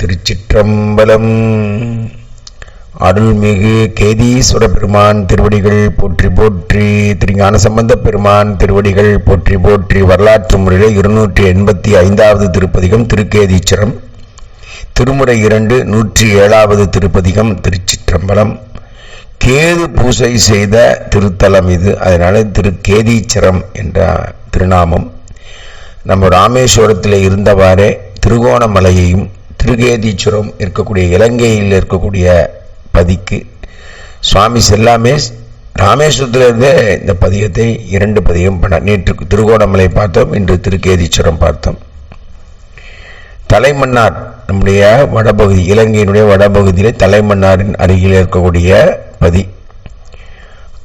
திருச்சிற்றம்பலம். அருள்மிகு கேதீஸ்வர பெருமான் திருவடிகள் போற்றி போற்றி திருஞான சம்பந்த பெருமான் திருவடிகள் போற்றி போற்றி வரலாற்று முறையில் இருநூற்றி எண்பத்தி ஐந்தாவது திருப்பதிகம் திருக்கேதீச்சரம் திருமுறை இரண்டு நூற்றி ஏழாவது திருப்பதிகம் திருச்சிற்றம்பலம். கேது பூசை செய்த திருத்தலம் இது. அதனால திருக்கேதீச்சரம் என்ற திருநாமம். நம்ம ராமேஸ்வரத்தில் இருந்தவாறே திருகோணமலையையும் திருகேதீச்சுரம் இருக்கக்கூடிய இலங்கையில் இருக்கக்கூடிய பதிக்கு சுவாமி செல்லாமே ராமேஸ்வரத்தில் இருந்தே இந்த பதிகத்தை இரண்டு பதிகம் பண்ண நேற்று திருகோணமலை பார்த்தோம் இன்று திருக்கேதீச்சுரம் பார்த்தோம். தலைமன்னார் நம்முடைய வடபகுதி இலங்கையினுடைய வடபகுதியிலே தலைமன்னாரின் அருகில் இருக்கக்கூடிய பதி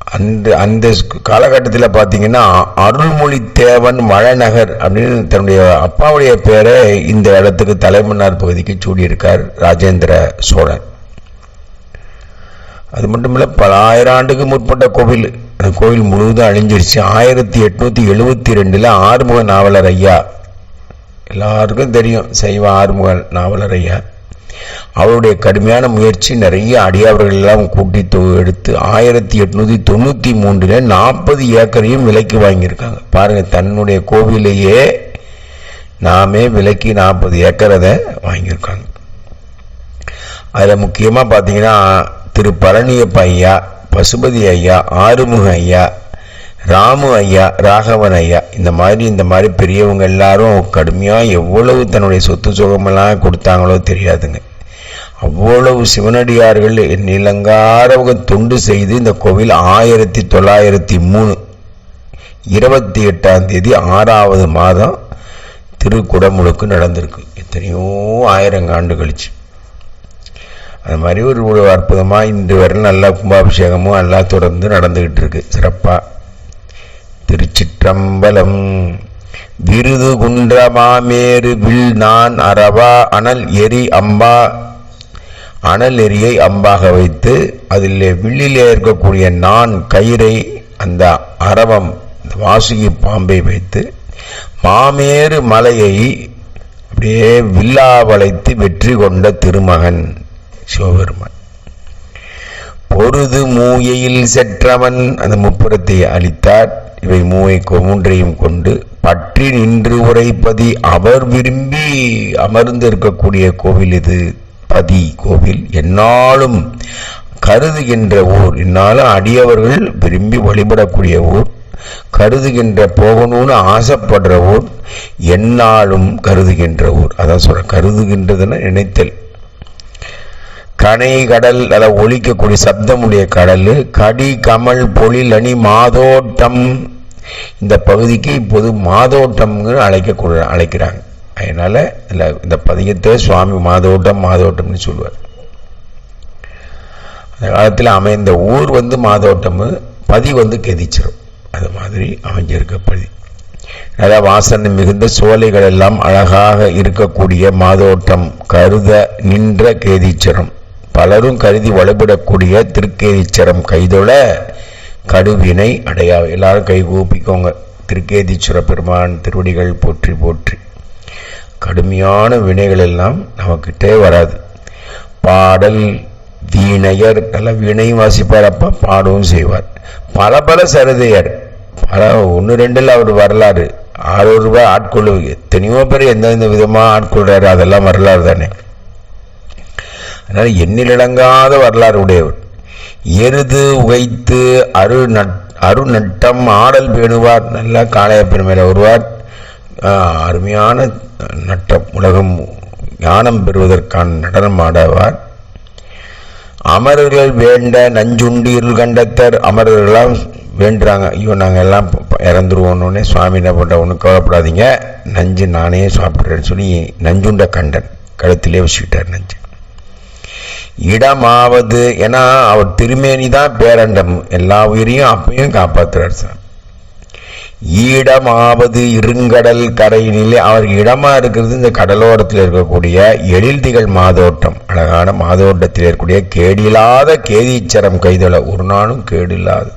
அந்த அந்த காலகட்டத்தில் பார்த்தீங்கன்னா அருள்மொழி தேவன் மழநகர் அப்படின்னு தன்னுடைய அப்பாவுடைய பேரை இந்த இடத்துக்கு தலைமன்னார் பகுதிக்கு சூடியிருக்கார் ராஜேந்திர சோழன். அது மட்டும் இல்லை பல ஆயிரம் ஆண்டுக்கு முற்பட்ட கோவில். அந்த கோவில் முழுவதும் அழிஞ்சிருச்சு. ஆயிரத்தி எட்நூத்தி எழுபத்தி ரெண்டுல ஆறுமுக நாவலர் ஐயா. எல்லாருக்கும் தெரியும் சைவ ஆறுமுக நாவலர் ஐயா. அவருடைய கடுமையான முயற்சி நிறைய அடியாவர்கள் எல்லாம் கூட்டி எடுத்து ஆயிரத்தி எட்நூத்தி தொண்ணூத்தி மூன்றுல நாற்பது ஏக்கரையும் விலைக்கு வாங்கியிருக்காங்க. பாருங்க தன்னுடைய கோவிலையே நாமே விலைக்கு நாற்பது ஏக்கர் அதை வாங்கியிருக்காங்க. அதில் முக்கியமாக பார்த்தீங்கன்னா திரு பழனியப்ப ஐயா பசுபதி ஐயா ஆறுமுக ஐயா ராமு ஐயா ராகவன் ஐயா இந்த மாதிரி இந்த மாதிரி பெரியவங்க எல்லாரும் கடுமையாக எவ்வளவு தன்னுடைய சொத்து சுகமெல்லாம் கொடுத்தாங்களோ தெரியாதுங்க. அவ்வளவு சிவனடியார்கள் நிலங்காரவங்க தொண்டு செய்து இந்த கோவில் ஆயிரத்தி தொள்ளாயிரத்தி மூணு இருபத்தி எட்டாம் தேதி ஆறாவது மாதம் திருக்குடமுழுக்கு நடந்திருக்கு. எத்தனையோ ஆயிரம் ஆண்டு கழிச்சு. அது மாதிரி ஒரு இவ்வளோ அற்புதமாக இன்று வரை நல்லா கும்பாபிஷேகமும் எல்லாம் தொடர்ந்து நடந்துக்கிட்டு இருக்கு. சிறப்பாக திருச்சிற்றம்பலம் விருது குன்றமாமேறு வில் நான் அரவா அனல் எரி அம்பா அனல் எரியை அம்பாக வைத்து அதில் வில்லிலே இருக்கக்கூடிய நான் கயிறை அந்த அரவம் வாசுகி பாம்பை வைத்து மாமேறு மலையை அப்படியே வில்லா வளைத்து வெற்றி கொண்ட திருமகன் சிவபெருமன். பொருது மூயையில் செற்றவன் அந்த முப்புறத்தை அளித்தார் இவை மூவை மூன்றையும் கொண்டு பற்றி நின்று உரைப்பதி அவர் விரும்பி அமர்ந்து இருக்கக்கூடிய கோவில் இது. பதி கோவில் என்னாலும் கருதுகின்ற ஊர். என்னாலும் அடியவர்கள் விரும்பி வழிபடக்கூடிய ஊர். கருதுகின்ற போகணும்னு ஆசைப்படுற ஊர். என்னாலும் கருதுகின்ற ஊர். அதான் சொல்ற கருதுகின்றதுன்னா நினைத்தல். கனை கடல் அத ஒழிக்கக்கூடிய சப்தமுடைய கடல். கடி கமல் பொழில் அணி மாதோட்டம். இந்த பகுதிக்கு இப்போது மாதோட்டம்னு அழைக்க அழைக்கிறாங்க. அதனால் இல்லை இந்த பதிகத்தை சுவாமி மாதோட்டம் மாதோட்டம்னு சொல்லுவார். அந்த காலத்தில் அமைந்த ஊர் வந்து மாதோட்டம் பதி வந்து கெதிச்சிடும் அது மாதிரி அமைஞ்சிருக்க பதி. நல்ல வாசனை மிகுந்த சோலைகள் எல்லாம் அழகாக இருக்கக்கூடிய மாதோட்டம் கருத நின்ற கேதீச்சரம். பலரும் கருதி வழிபடக்கூடிய திருக்கேதீச்சரம். கைதொழ கடுவினை அடையா எல்லாரும் கை கூப்பிக்கோங்க. திருக்கேதீஸ்வர பெருமான் திருவடிகள் போற்றி போற்றி. கடுமையான வினைகள் எல்லாம் நமக்கிட்டே வராது. பாடல் வீணையர் நல்ல வீணையும் வாசிப்பார். அப்பா பாடவும் செய்வார். பல பல சரதையர். பல ஒன்று ரெண்டில் அவர் வரலாறு. ஆறு ரூபாய் ஆட்கொள்ளு. எத்தனையோ பேர் எந்தெந்த விதமாக ஆட்கொள்கிறாரு அதெல்லாம் வரலாறு தானே. அதனால் எண்ணிலடங்காத வரலாறு உடையவர். எருது உகைத்து அரு நட் அரு நட்டம் ஆடல் பேணுவார். நல்லா காளைய பெருமையில வருவார். அருமையான நட்டம் உலகம் ஞானம் பெறுவதற்கான நடனம் ஆடவார். அமரர்கள் வேண்ட நஞ்சுண்டு இருள் கண்டத்தர் அமரர்களாம் வேண்டுறாங்க. ஐயோ நாங்கள் எல்லாம் ப- சுவாமி என்ன பண்ணுற ஒன்றும் கவலைப்படாதீங்க. நஞ்சு நானே சாப்பிட்றேன்னு சொல்லி நஞ்சுண்ட கண்டன் கழுத்திலே வச்சுக்கிட்டார் நஞ்சு. இடமாவது ஏன்னா அவர் திருமேனி தான் பேரண்டம். எல்லா உயிரையும் அப்பையும் காப்பாற்றுறார் சார். ஈடமாவது இருங்கடல் கரையினிலே. அவர் இடமா இருக்கிறது இந்த கடலோரத்தில் இருக்கக்கூடிய எழில்திகள் மாதோட்டம். அழகான மாதோட்டத்தில் இருக்கக்கூடிய கேடில்லாத கேதீச்சரம் கைதொழ. ஒரு நாளும் கேடில்லாது.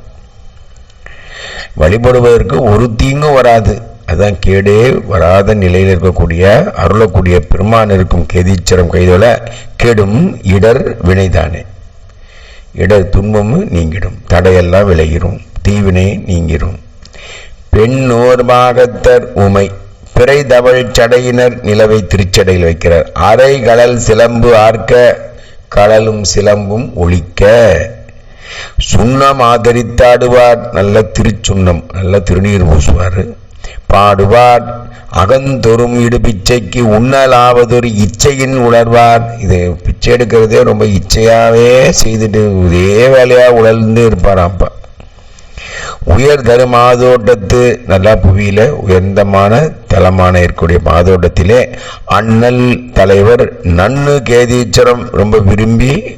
வழிபடுவதற்கு ஒரு தீங்கும் வராது. அதுதான் கேடே வராத நிலையில் இருக்கக்கூடிய அருளக்கூடிய பெருமான் இருக்கும் கேதீச்சரம் கைதொழ. கெடும் இடர் வினைதானே. இடர் துன்பமும் நீங்கிடும். தடையெல்லாம் விளையிடும் தீவினை நீங்கிடும் பெண்ணோர் பாகத்தர் உமை. பிறை தவழ் சடையினர் நிலவை திருச்சடையில் வைக்கிறார். அரை கடல் சிலம்பு ஆர்க்க கடலும் சிலம்பும் ஒழிக்க. சுண்ணம் ஆதரித்தாடுவார் நல்ல திருச்சுண்ணம் நல்ல திருநீர் பூசுவார். பாடுவார் அகந்தொரும் இடு பிச்சைக்கு உண்ணலாவதொரு இச்சையின் உணர்வார். இது பிச்சை எடுக்கிறதே ரொம்ப இச்சையாவே செய்துட்டு இதே வேலையா உழல்ந்து இருப்பார் அப்பா. உயர் மாதோட்டத்து நல்லா புவியில உயர்ந்தமான தலமான இருக்கக்கூடிய மாதோட்டத்திலே அண்ணல் தலைவர் நன்னு கேதீச்சரம் ரொம்ப விரும்பி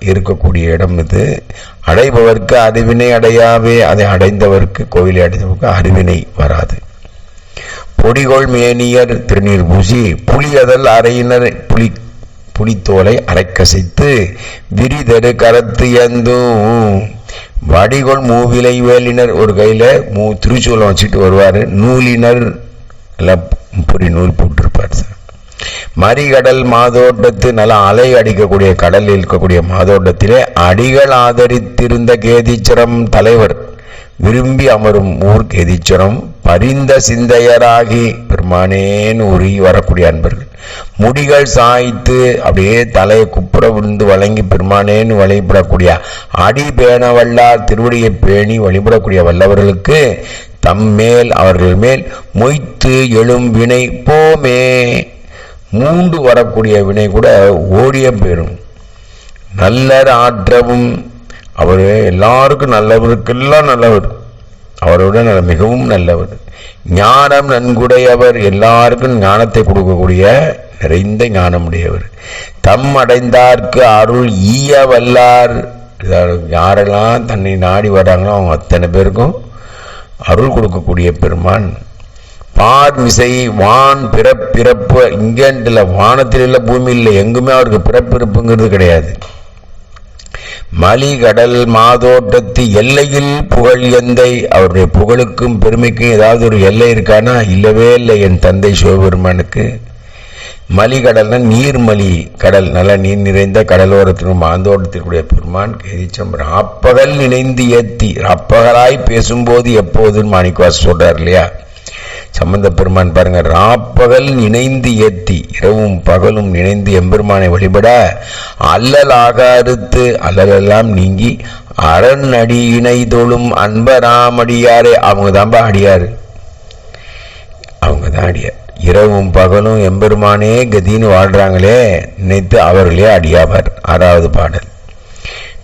இருக்கக்கூடிய இடம் இது. அடைபவர்க்கு அறிவினை அடையாவே அதை அடைந்தவர்க்கு கோவிலை அடைந்தவருக்கு அறிவினை வராது. பொடிகோள் மேனியர் திருநீர் பூசி புலியதல் அறையினர் புலி புலித்தோலை அரைக்கசைத்து விரிதரு கரத்து எந்தும் வடிகொள் மூவிலை வேலினர் ஒரு கையில மூ திருச்சூலம் வச்சுட்டு வருவாரு. நூலினர் எல்லாம் பொறி நூல் போட்டிருப்பார் சார். மறிகடல் மாதோட்டத்து நல்ல அலை அடிக்கக்கூடிய கடலில் இருக்கக்கூடிய மாதோட்டத்திலே அடிகள் ஆதரித்திருந்த கேதீச்சரம் தலைவர் விரும்பி அமரும் ஊர் கேதீச்சரம் பரிந்த சிந்தையராகி பெருமானேன்னு உருகி வரக்கூடிய அன்பர்கள். முடிகள் சாய்த்து அப்படியே தலையை குப்புற விழுந்து வழங்கி பெருமானேன்னு வழிபடக்கூடிய அடி பேண வல்லார் திருவடியை பேணி வழிபடக்கூடிய வல்லவர்களுக்கு தம்மேல் அவர்கள் மேல் மொய்த்து எழும் வினை போமே. மூண்டு வரக்கூடிய வினை கூட ஓடிய பெறும் நல்லர் ஆற்றவும். அவர் எல்லாருக்கும் நல்லவருக்கெல்லாம் நல்லவர். அவருடன் மிகவும் நல்லவர். ஞானம் நன்குடையவர் எல்லாருக்கும் ஞானத்தை கொடுக்கக்கூடிய நிறைந்த ஞானமுடையவர். தம் அடைந்தார்க்கு அருள் ஈய வல்லார் யாரெல்லாம் தன்னை நாடி வர்றாங்களோ அவங்க அத்தனை பேருக்கும் அருள் கொடுக்கக்கூடிய பெருமான். பார் மிசை வான் பிறப்பிறப்பு இங்கேன்ட்டு வானத்தில் இல்லை பூமி இல்லை எங்குமே அவருக்கு பிறப்பிறப்புங்கிறது கிடையாது. மலிகடல் மாதோட்டத்து எல்லையில் புகழ் எந்தை அவருடைய புகழுக்கும் பெருமைக்கும் ஏதாவது ஒரு எல்லை இருக்கானா? இல்லவே இல்லை என் தந்தை சிவபெருமானுக்கு. மலிகடல்னா நீர்மலி கடல் நல்ல நீர் நிறைந்த கடலோரத்திற்கும் மாந்தோட்டத்திற்குரிய பெருமான் கேதிச்சம் ராப்பகல் நினைந்து ஏத்தி ராப்பகலாய் பேசும்போது எப்போதுன்னு மாணிக்கவாஸ் சொல்றார் இல்லையா? சம்பந்த பெருமான் பாருங்க ராப்பகல் இணைந்து ஏத்தி இரவும் பகலும் இணைந்து எம்பெருமானை வழிபட அல்லல் அறுத்து அல்லலெல்லாம் நீங்கி அரண் அடியினை தொழும் அன்பராமடியாரே. அவங்க தான்பா அடியாரு? அவங்க தான் அடியார். இரவும் பகலும் எம்பெருமானே கதின்னு வாழ்றாங்களே நினைத்து அவர்களே அடியாவார் ஆறாவது பாடல்.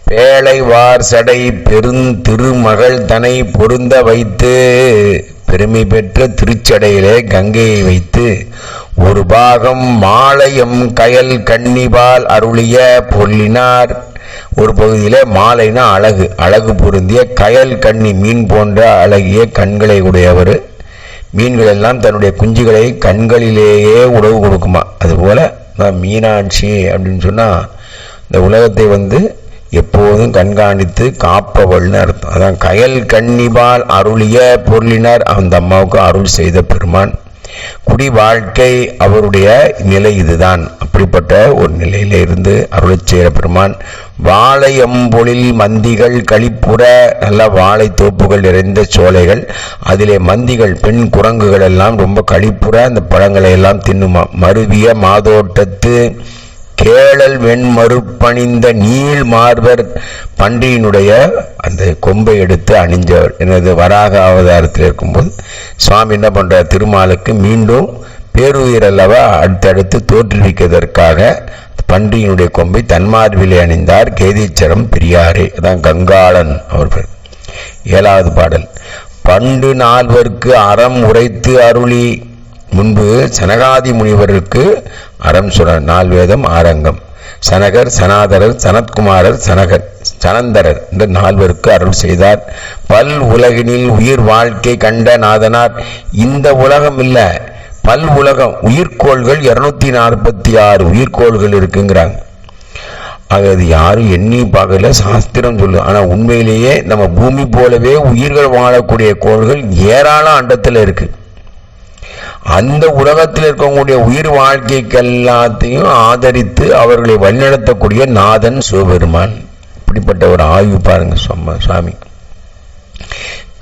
பேழை வார் சடை பெருந்திருமகள் தனை பொருந்த வைத்து பெருமை பெற்ற திருச்சடையிலே கங்கையை வைத்து ஒரு பாகம் மாலையம் கயல் கன்னிபால் அருளிய பொருளினார். ஒரு பகுதியில் மாலைனா அழகு அழகு பொருந்திய கயல் கண்ணி மீன் போன்ற அழகிய கண்களை உடையவர். மீன்கள் எல்லாம் தன்னுடைய குஞ்சுகளை கண்களிலேயே உணவு கொடுக்குமா? அதுபோல் நான் மீனாட்சி அப்படின்னு சொன்னால் இந்த உலகத்தை வந்து எப்போதும் கண்காணித்து காப்பவள்னு அர்த்தம். அதான் கயல் கண்ணிபால் அருளிய பொருளினர் அந்த அம்மாவுக்கு அருள் செய்த பெருமான். குடி வாழ்க்கை அவருடைய நிலை இதுதான். அப்படிப்பட்ட ஒரு நிலையில இருந்து அருளை செய்கிற பெருமான் வாழை அம்பொழில் மந்திகள் களிப்புற நல்ல வாழை தோப்புகள் நிறைந்த சோலைகள் அதிலே மந்திகள் பெண் குரங்குகள் எல்லாம் ரொம்ப களிப்புற அந்த பழங்களை எல்லாம் தின்னுமா? மருவிய மாதோட்டத்து கேளல் வெண்மறுப்பணிந்த நீள் மார்பர் பன்றியினுடைய அந்த கொம்பை எடுத்து அணிஞ்சவர். எனது வராக அவதாரத்தில் இருக்கும்போது சுவாமி என்ன பண்ணுறார் திருமாலுக்கு மீண்டும் பேருயிர் அல்லவா அடுத்தடுத்து தோற்றுவிக்கிறதற்காக பன்றியினுடைய கொம்பை தன்மார்பிலே அணிந்தார். கேதீச்சரம் பெரியாரே. அதான் கங்காளன் அவர்கள். ஏழாவது பாடல். பண்டு நால்வர்க்கு அறம் உரைத்து அருளி முன்பு சனகாதி முனிவருக்கு அறம் சொன்ன நால்வேதம் ஆரங்கம். சனகர் சனாதரர் சனத்குமாரர் சனகர் சனந்தரர் இந்த நால்வருக்கு அருள் செய்தார். பல் உலகினில் உயிர் வாழ்க்கை கண்ட நாதனார். இந்த உலகம் இல்லை. பல் உலகம் உயிர்கோள்கள் இருநூத்தி நாற்பத்தி ஆறு உயிர்கோள்கள் இருக்குங்கிறாங்க. ஆக அது யாரும் எண்ணி பார்க்கல சாஸ்திரம் சொல்லு. ஆனால் உண்மையிலேயே நம்ம பூமி போலவே உயிர்கள் வாழக்கூடிய கோள்கள் ஏராளம் அண்டத்தில் இருக்குது அந்த உலகத்தில் இருக்கக்கூடிய உயிர் வாழ்க்கைக்கு எல்லாத்தையும் ஆதரித்து அவர்களை வழிநடத்தக்கூடிய நாதன் சிவபெருமான். இப்படிப்பட்ட ஒரு ஆய்வு பாருங்க சும்மா சுவாமி.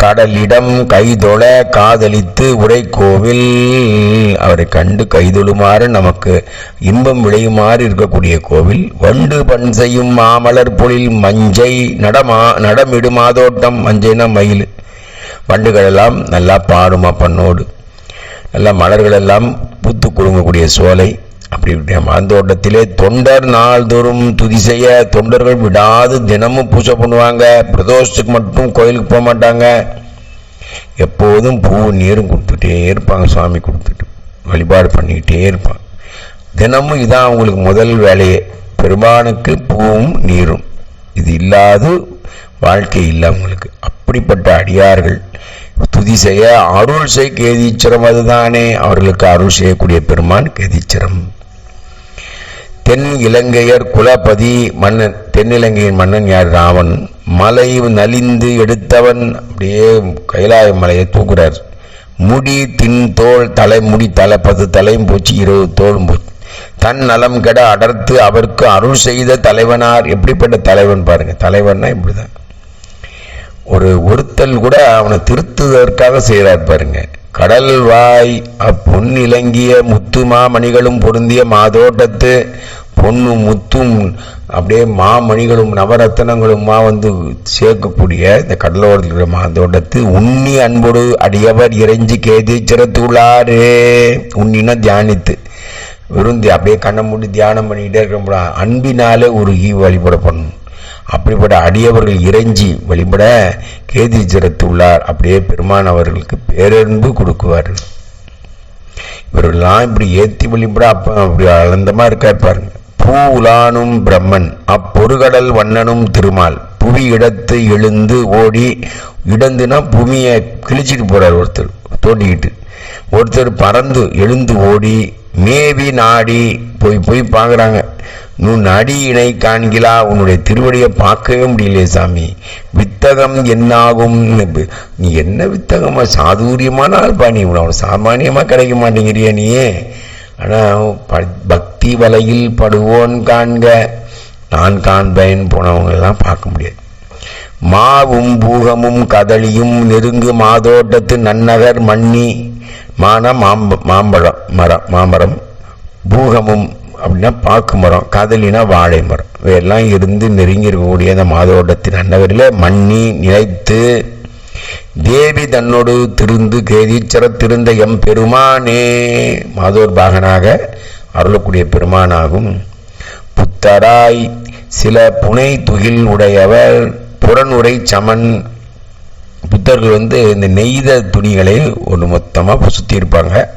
கடலிடம் கைதொழ காதலித்து உரை கோவில் அவரை கண்டு கைதொழுமாறு நமக்கு இன்பம் விளையுமாறு இருக்கக்கூடிய கோவில். வண்டு பண் செய்யும் மாமலர் பொழில் மஞ்சை நடமா நடமிடு மாதோட்டம் மஞ்சைனா மயில். வண்டுகளெல்லாம் நல்லா பாடுமா பண்ணோடு. நல்லா மலர்கள் எல்லாம் பூத்து குலுங்கக்கூடிய சோலை. அப்படி மாந்தோட்டத்திலே தொண்டர் நாள்தோறும் துதி செய்ய தொண்டர்கள் விடாது தினமும் பூஜை பண்ணுவாங்க. பிரதோஷத்துக்கு மட்டும் கோயிலுக்கு போக மாட்டாங்க. எப்போதும் பூ நீரும் கொடுத்துட்டே இருப்பாங்க சுவாமி கொடுத்துட்டு வழிபாடு பண்ணிக்கிட்டே இருப்பாங்க. தினமும் இதான் அவங்களுக்கு முதல் வேலையே. பெருமானுக்கு பூவும் நீரும். இது இல்லாது வாழ்க்கை இல்லை அவங்களுக்கு அப்படிப்பட்ட அடியார்கள் துதி செய்ய அருள் செய் கேதீச்சரம் அதுதானே. அவர்களுக்கு அருள் செய்யக்கூடிய பெருமான் கேதீச்சரம். தென் இலங்கையர் குலபதி மன்னன் தென்னிலங்கையின் மன்னன் யார்? ராவன். மலை நலிந்து எடுத்தவன் அப்படியே கைலாய மலையை தூக்குறார். முடி தின் தோல் தலை முடி தலை பத்து தலையும் போச்சு இருபது தோலும் போச்சு. தன் நலம் கெட அடர்த்து அவருக்கு அருள் செய்த தலைவனார். எப்படிப்பட்ட தலைவன் பாருங்க. தலைவன்னா இப்படிதான். ஒரு ஒருத்தல் கூட அவனை திருத்துவதற்காக செய்கிறார் பாருங்க. கடல் வாய் அப்பொன் இலங்கிய முத்து மாமணிகளும் பொருந்திய மாதோட்டத்து பொன்னும் முத்தும் அப்படியே மாமணிகளும் நவரத்தனங்களுமா வந்து சேர்க்கக்கூடிய இந்த கடலோரத்தில் இருக்கிற மாதோட்டத்து உண்ணி அன்போடு அடியவர் இறைஞ்சி கேதி சிறத்துள்ளாரே உண்ணினா தியானித்து. விருந்தி அப்படியே கண்ணை மூடி தியானம் பண்ணிக்கிட்டே இருக்க அன்பினாலே ஒரு ஈ வழிபட பண்ணணும் அப்படிப்பட்ட அடியவர்கள் இறைஞ்சி வழிபட கேதி சிறத்துள்ளார் அப்படியே பெருமான் அவர்களுக்கு பேரன்பு கொடுக்குவார் இவர்கள்லாம் இப்படி ஏத்தி வழிபட அப்ப அப்படி ஆனந்தமாக இருக்கார் பாருங்க. பூ உலானும் பிரம்மன் அப்பொருகடல் வண்ணனும் திருமால். புவி இடத்து எழுந்து ஓடி இடந்துனா பூமியை கிழிச்சிட்டு போறார் ஒருத்தர் தோண்டிக்கிட்டு. ஒருத்தர் பறந்து எழுந்து ஓடி மேவி நாடி போய் போய் பார்க்குறாங்க. நுண் அடியினை காண்கிலா உன்னுடைய திருவடியை பார்க்கவே முடியலையே சாமி. வித்தகம் என்னாகும்? நீ என்ன வித்தகமா சாதுரியமான ஆள்பா நீ. உனக்கு சாமானியமாக கிடைக்க மாட்டேங்கிறியா நீயே ஆனால் பக்தி வலையில் படுவோன் காண்க. நான் காண்பேன் போனவங்களெல்லாம் பார்க்க முடியாது. மாவும் பூகமும் கதளியும் நெருங்கு மாதோட்டத்து நன்னகர் மண்ணி மான மாம்ப மாம்பழம் மரம் மாமரம். பூகமும் அப்படின்னா பாக்கு மரம் கதலினா வாழை மரம். இவையெல்லாம் இருந்து நெருங்கி இருக்கக்கூடிய அந்த மாதோட்டத்தின் அன்னவரில் மண்ணி நிலைத்து தேவி தன்னோடு திருந்து கேதீச்சர திருந்த எம் பெருமானே. மாதோர் பாகனாக அருளக்கூடிய பெருமானாகும். புத்தராய் சில புனை துகில் உடையவர். புறநுரை சமன் புத்தர்கள் வந்து இந்த நெய்த துணிகளை ஒன்று மொத்தமாக சுற்றி இருப்பாங்க.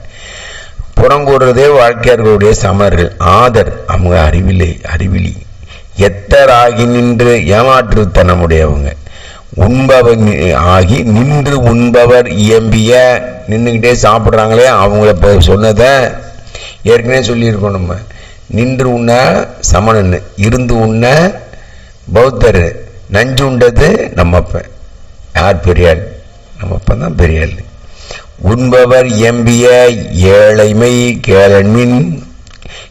புறங்கூறுறதே வாழ்க்கையார்களுடைய சமர்கள். ஆதர் அவங்க அறிவிலே அறிவிலி. எத்தராகி நின்று ஏமாற்றுத்தனமுடையவங்க. உண்பவர் ஆகி நின்று உண்பவர் இயம்பிய நின்றுக்கிட்டே சாப்பிட்றாங்களே அவங்கள இப்போ சொன்னதை ஏற்கனவே சொல்லியிருக்கோம் நம்ம. நின்று உண்ண சமணன் இருந்து உண்ண பௌத்தர். நஞ்சு உண்டது நம்ம அப்பன் யார் பெரியாள்? நம்ம அப்பன் தான் பெரியாள். உண்பவர் எம்பிய ஏழைமை கேளன்மின்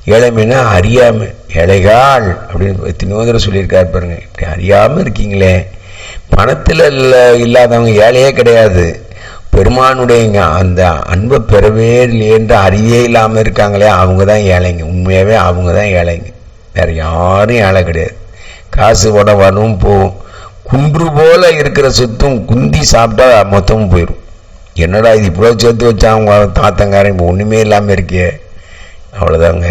ஏழைமைனா அறியாமை ஏழைகால் அப்படின்னு எத்தனையோ தடவை சொல்லியிருக்காரு பாருங்க. இப்படி அறியாமல் இருக்கீங்களே. பணத்தில் இல்லை இல்லாதவங்க ஏழையே கிடையாது. பெருமானுடைய அந்த அன்பை பெறவே இல்லையென்ற அறியே இல்லாமல் இருக்காங்களே அவங்க தான் ஏழைங்க. உண்மையாகவே அவங்க தான் ஏழைங்க. வேறு யாரும் ஏழை கிடையாது. காசு படம் வரும் போகும் குன்று போல இருக்கிற சொத்தும் குந்தி சாப்பிட்டா மொத்தமும் போயிடும் என்னடா இது இவ்வளோ சேர்த்து வச்சா அவங்க தாத்தங்காரன்? இப்போ ஒன்றுமே இல்லாமல் இருக்கே அவ்வளோதாங்க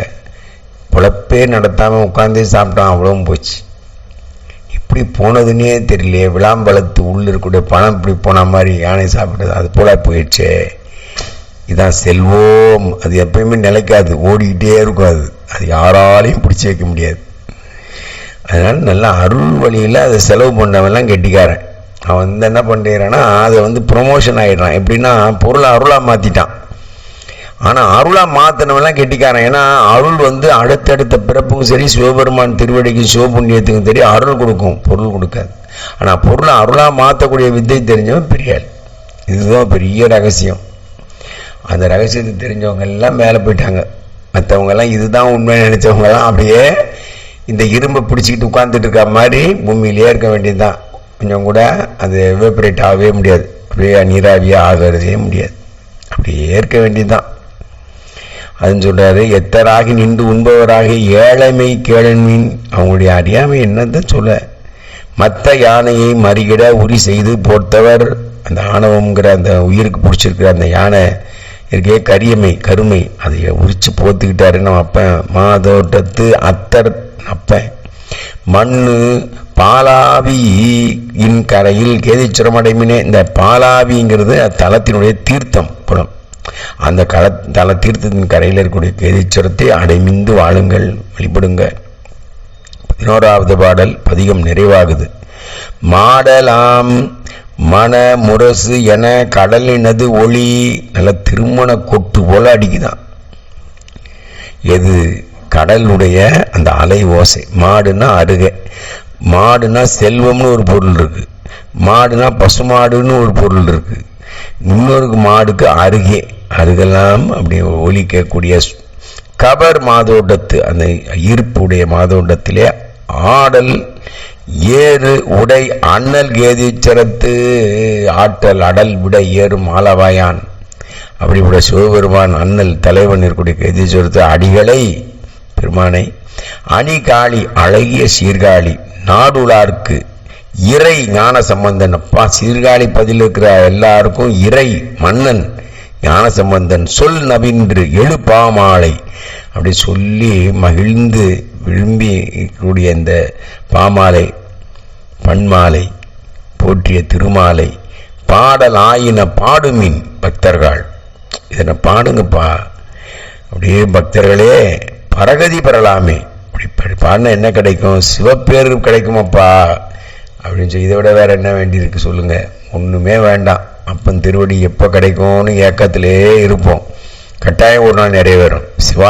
பொழப்பே நடத்தாமல் உட்காந்தே சாப்பிட்டான் அவ்வளோவும் போச்சு. இப்படி போனதுன்னே தெரியலையே. விளாம்பழத்து உள்ளே இருக்கக்கூடிய பணம் இப்படி போன மாதிரி யானை சாப்பிட்டது. அது போல போயிடுச்சே. இதான் செல்வோம். அது எப்பயுமே நிலைக்காது. ஓடிக்கிட்டே இருக்கும் அது அது யாராலையும் பிடிச்சி வைக்க முடியாது. அதனால் நல்லா அருள் வழியில் அதை செலவு பண்ணவெல்லாம் கெட்டிக்காரன். அவன் வந்து என்ன பண்ணுறான்னா அதை வந்து ப்ரொமோஷன் ஆகிடுறான் எப்படின்னா பொருளை அருளாக மாற்றிட்டான் ஆனால் அருளாக மாற்றினவெல்லாம் கெட்டிக்காரன். ஏன்னா அருள் வந்து அடுத்தடுத்த பிறப்புக்கும் சரி சிவபெருமான் திருவடிக்கும் சிவபுண்ணியத்துக்கும் சரி அருள் கொடுக்கும். பொருள் கொடுக்காது. ஆனால் பொருளை அருளாக மாற்றக்கூடிய வித்தை தெரிஞ்சவன் பெரியாள். இதுதான் பெரிய ரகசியம். அந்த ரகசியத்தை தெரிஞ்சவங்க எல்லாம் மேலே போயிட்டாங்க. மற்றவங்கெல்லாம் இதுதான் உண்மை நினச்சவங்கெல்லாம் அப்படியே இந்த இரும்பை பிடிச்சிக்கிட்டு உட்காந்துட்டு இருக்க மாதிரி பூமியிலேயே இருக்க வேண்டியதுதான். கொஞ்சம் கூட அது எவாபரேட் ஆகவே முடியாது. அப்படியே நீராவியாக ஆகிறதே முடியாது. அப்படியே இருக்க வேண்டியதுதான். அதுன்னு சொல்கிறாரு எத்தராகி நின்று உண்பவராக ஏழைமை கேளன்மீன் அவங்களுடைய அறியாமை என்னதான் சொல்ல மற்ற யானையை மறிகிட உரி செய்து போர்த்தவர். அந்த ஆணவம்ங்கிற அந்த உயிருக்கு பிடிச்சிருக்கிற அந்த யானை இருக்கே கரியமை கருமை அதை உரிச்சு போத்துக்கிட்டாரு நம்ம அப்பன் மாதோட்டத்து அத்தர் அப்பன் மண்ணு பாலாவி இன் கரையில் கேதிச்சுரம் அடைமினே. இந்த பாலாவிங்கிறது தலத்தினுடைய தீர்த்தம் குளம் அந்த கல தல தீர்த்தத்தின் கரையில் இருக்கக்கூடிய கேதீச்சுரத்தை அடைமிந்து வாழுங்கள் வழிபடுங்க. பதினோராவது பாடல் பதிகம் நிறைவாகுது. மாடலாம் மன முரசு என கடலினது ஒளி நல்ல திருமண கொட்டு போல அடிக்குதான். எது? கடலுடைய அந்த அலை ஓசை. மாடுனா அருகே. மாடுனா செல்வம்னு ஒரு பொருள் இருக்கு. மாடுனா பசுமாடுன்னு ஒரு பொருள் இருக்கு. இன்னொரு மாடுக்கு அருகே. அருகெல்லாம் அப்படி ஒலிக்கக்கூடிய சு- கபர் மாதோட்டத்து அந்த இருப்புடைய மாதோட்டத்திலே ஆடல் ஏறு உடை அண்ணல் கேதீச்சரத்து ஆற்றல் அடல் விட ஏறும் ஆலவாயான். அப்படிப்பட்ட சிவபெருமான் அண்ணல் தலைவன் இருக்கக்கூடிய கேதீஸ்வரத்து அடிகளை பெருமானை அணிகாளி அழகிய சீர்காழி நாடுலார்க்கு இறை ஞான சம்பந்தன். அப்பா சீர்காழி பதில் இருக்கிற எல்லாருக்கும் இறை மன்னன் ஞான சம்பந்தன். சொல் நவின்று எழுப்பாமாலை. அப்படி சொல்லி மகிழ்ந்து விரும்பி கூடிய இந்த பாமாலை பன்மாலை போற்றிய திருமாலை பாடல் ஆயின பாடுமின் பக்தர்கள். இதனை பாடுங்கப்பா. அப்படியே பக்தர்களே பரகதி பெறலாமே. அப்படி பாடினா என்ன கிடைக்கும்? சிவப்பேர் கிடைக்குமாப்பா. அப்படின்னு சொல்லி இதை விட வேற என்ன வேண்டியிருக்கு சொல்லுங்க. ஒண்ணுமே வேண்டாம். அப்பன் திருவடி எப்போ கிடைக்கும்னு ஏக்கத்திலே இருப்போம். கட்டாயம் ஒரு நாள் நிறைவேறும். சிவா